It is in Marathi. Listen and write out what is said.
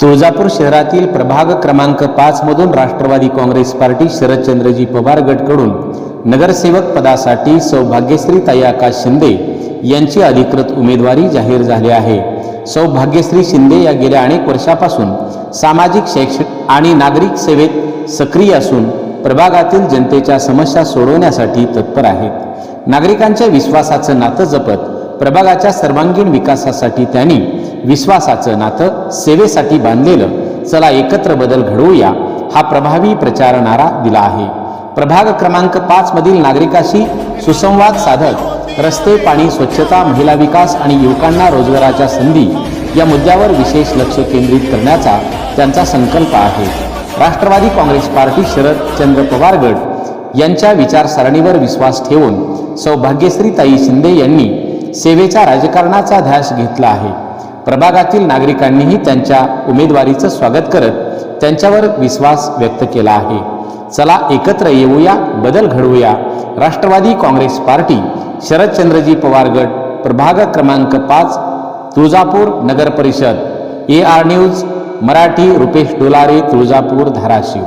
तुळजापूर शहरातील प्रभाग क्रमांक पाच मधून राष्ट्रवादी काँग्रेस पार्टी शरदचंद्रजी पवार गटकडून नगरसेवक पदासाठी सौभाग्यश्री ताई आकाश शिंदे यांची अधिकृत उमेदवारी जाहीर झाली आहे. सौभाग्यश्री शिंदे या गेल्या अनेक वर्षापासून सामाजिक शैक्षणिक आणि नागरिक सेवेत सक्रिय असून प्रभागातील जनतेच्या समस्या सोडवण्यासाठी तत्पर आहेत. नागरिकांच्या विश्वासाचं नातं जपत प्रभागाच्या सर्वांगीण विकासासाठी त्यांनी विश्वासाचं नातं सेवेसाठी बांधलेलं चला एकत्र बदल घडवूया हा प्रभावी प्रचारणारा दिला आहे. प्रभाग क्रमांक पाच मधील नागरिकाशी सुसंवाद साधत रस्ते पाणी स्वच्छता महिला विकास आणि युवकांना रोजगाराच्या संधी या मुद्द्यावर विशेष लक्ष केंद्रित करण्याचा त्यांचा संकल्प आहे. राष्ट्रवादी काँग्रेस पार्टी शरदचंद्र पवार गट यांच्या विचारसरणीवर विश्वास ठेवून सौभाग्यश्री ताई शिंदे यांनी सेवेच्या राजकारणाचा ध्यास घेतला आहे. प्रभागातील नागरिकांनीही त्यांच्या उमेदवारीचं स्वागत करत त्यांच्यावर विश्वास व्यक्त केला आहे. चला एकत्र येऊया बदल घडवूया. राष्ट्रवादी काँग्रेस पार्टी शरदचंद्रजी पवार गट प्रभाग क्रमांक पाच तुळजापूर नगर परिषद. A R news Marathi Rupesh Dolare Tuljapur Dharashiv.